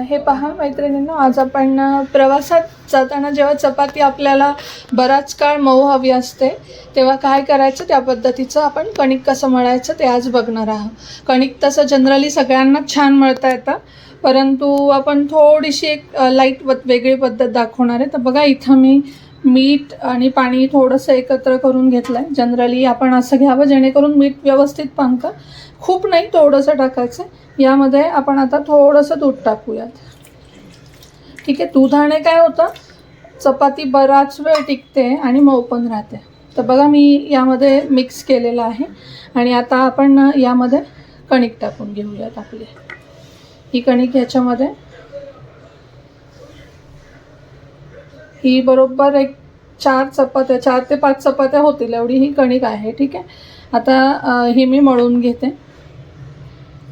हे पहा मैत्रिणींनो आज आपण प्रवासात जाताना जेव्हा चपाती आपल्याला बराच काळ मऊ हवी असते तेव्हा काय करायचं? त्या पद्धतीचं आपण कणिक कसं मळायचं ते आज बघणार आहोत. कणिक तसं जनरली सगळ्यांनाच छान मळता येतं परंतु आपण थोडीशी एक लाइट वेगळी पद्धत दाखवणार आहे. तर बघा इथं मी मीठ आणि पाणी थोडंसं एकत्र करून घेतलं आहे जनरली आपण असं घ्यावं जेणेकरून मीठ व्यवस्थित पांगतं खूप नाही थोडंसं टाकायचं आहे यामध्ये आपण आता थोडंसं दूध टाकूयात. ठीक आहे दुधाने काय होतं? चपाती बराच वेळ टिकते आणि मऊ पण राहते. तर बघा मी यामध्ये मिक्स केलेलं आहे. आणि आता आपण यामध्ये कणिक टाकून घेऊयात आपली. ही कणिक ह्याच्यामध्ये. ही बरोबर एक चार चपात्या चार ते पाच चपात्या होतील एवढी ही कणिक आहे. ठीक आहे? आता ही मी मळून घेते.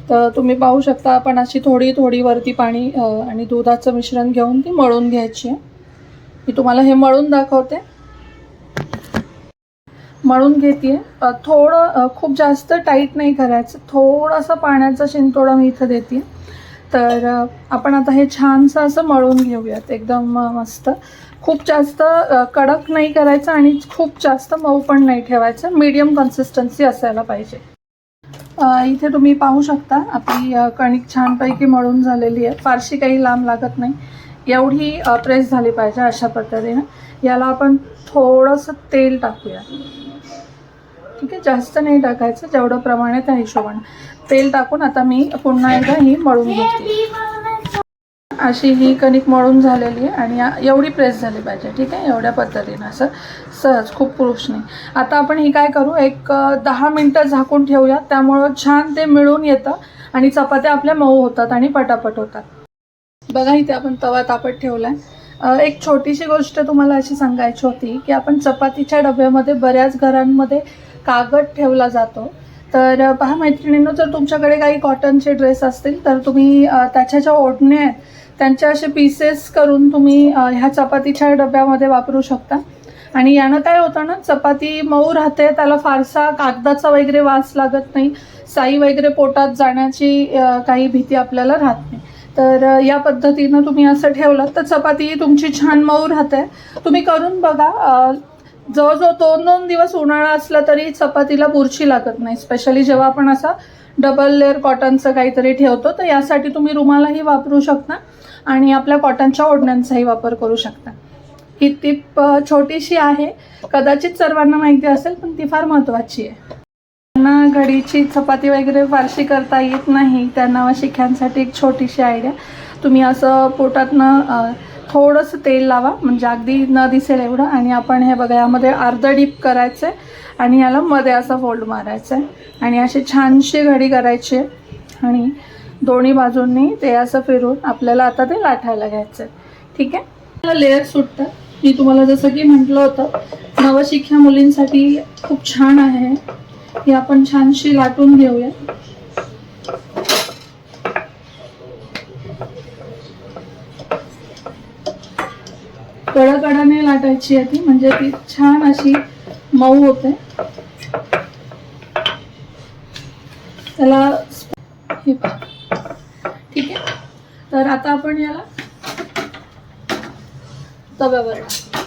तर तुम्ही पाहू शकता आपण अशी थोडी थोडी वरती पाणी आणि दुधाचं मिश्रण घेऊन ती मळून घ्यायची आहे. मी तुम्हाला हे मळून दाखवते. मळून घेते. थोडं खूप जास्त टाईट नाही करायचं. थोडंसं पाण्याचा शिंतोडा मी इथं देते. तर आपण आता हे छानसं असं मळून घेऊयात. एकदम मस्त. खूप जास्त कडक नाही करायचं आणि खूप जास्त मऊ पण नाही ठेवायचं. मीडियम कन्सिस्टन्सी असायला पाहिजे. इथे तुम्ही पाहू शकता. आपली कणिक छानपैकी मळून झालेली आहे. फारशी काही लांब लागत नाही. एवढी प्रेस झाली पाहिजे अशा पद्धतीनं. याला आपण थोडंसं तेल टाकूया. ठीक आहे? जास्त नाही टाकायचं. जेवढं प्रमाणे त्या हिशोबाने. तेल टाकून आता मी पुन्हा एकदा ही मळून घेते. अशी ही कणिक मळून झालेली आहे आणि एवढी प्रेस झाली पाहिजे ठीक आहे? एवढ्या पद्धतीनं असं सहज खूप पुरुष आता आपण ही काय करू? एक दहा मिनटं झाकून ठेवूया. त्यामुळं छान ते मिळून येतं आणि चपात्या आपल्या मऊ होतात आणि पटापट होतात. बघा इथे आपण तवा तापत ठेवला आहे एक छोटीशी गोष्ट तुम्हाला अशी सांगायची होती की आपण चपातीच्या डब्यामध्ये बऱ्याच घरांमध्ये कागद ठेवला जातो. तर पहा मैत्रिणींनो जर तुमच्याकडे काही कॉटनचे ड्रेस असतील तर तुम्ही त्याच्या ज्या ओढणे आहेत त्यांच्या असे पीसेस करून तुम्ही ह्या चपातीच्या डब्यामध्ये वापरू शकता. आणि यानं काय होतं ना चपाती मऊ राहते त्याला फारसा कागदाचा वगैरे वास लागत नाही साई वगैरे पोटात जाण्याची काही भीती आपल्याला राहत नाही. तर या पद्धतीनं तुम्ही असं ठेवलं तर चपाती तुमची छान मऊ राहते. तुम्ही करून बघा जवळजवळ दोन दोन दिवस उन्हाळा असला तरी चपातीला बुरशी लागत नाही. स्पेशली जेव्हा आपण असा डबल लेअर कॉटनचं काहीतरी ठेवतो तर यासाठी तुम्ही रुमालाही वापरू शकता आणि आपल्या कॉटनच्या ओढण्यांचाही वापर करू शकता. ही टीप छोटीशी आहे. कदाचित सर्वांना माहिती असेल पण ती फार महत्त्वाची आहे. त्यांना घडीची चपाती वगैरे फारशी करता येत नाही. त्यांना शिक्यांसाठी एक छोटीशी आयडिया तुम्ही असं पोटातनं थोडंसं तेल लावा म्हणजे अगदी न दिसेल एवढं. आणि आपण हे बघा यामध्ये अर्धं डीप करायचं आहे आणि याला मध्ये असा फोल्ड मारायचा आहे आणि अशी छानशी घडी करायची आहे. आणि दोन्ही बाजूंनी ते असं फिरून आपल्याला आता ते लाटायला घ्यायचं आहे ठीक आहे? लेअर सुटतात मी तुम्हाला जसं की म्हटलं होतं नवशिख्या मुलींसाठी खूप छान आहे. ही आपण छानशी लाटून घेऊया. कडकडाने लाटायची आहे ती म्हणजे ती छान अशी मऊ होते. त्याला हे ठीक आहे? तर आता आपण याला तव्यावर टाकू.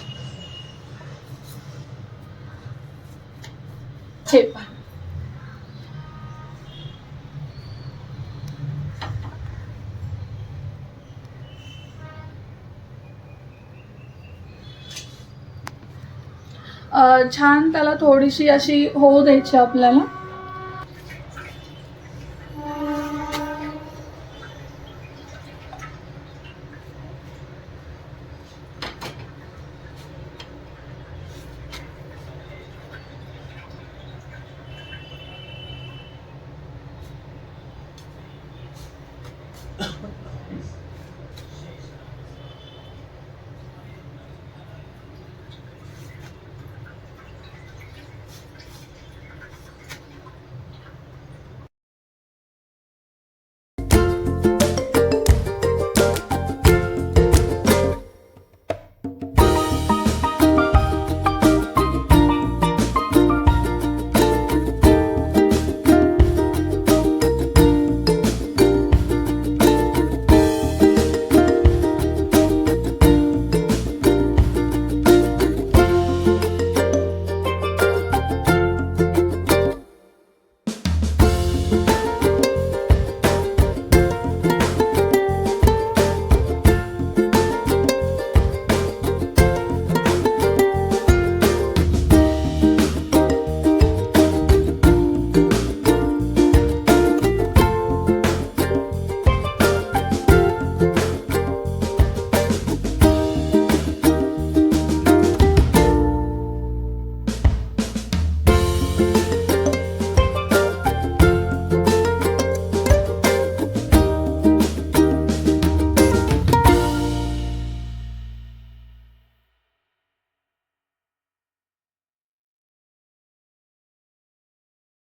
हे पहा. छान त्याला थोडीशी अशी होऊ द्यायची आपल्याला.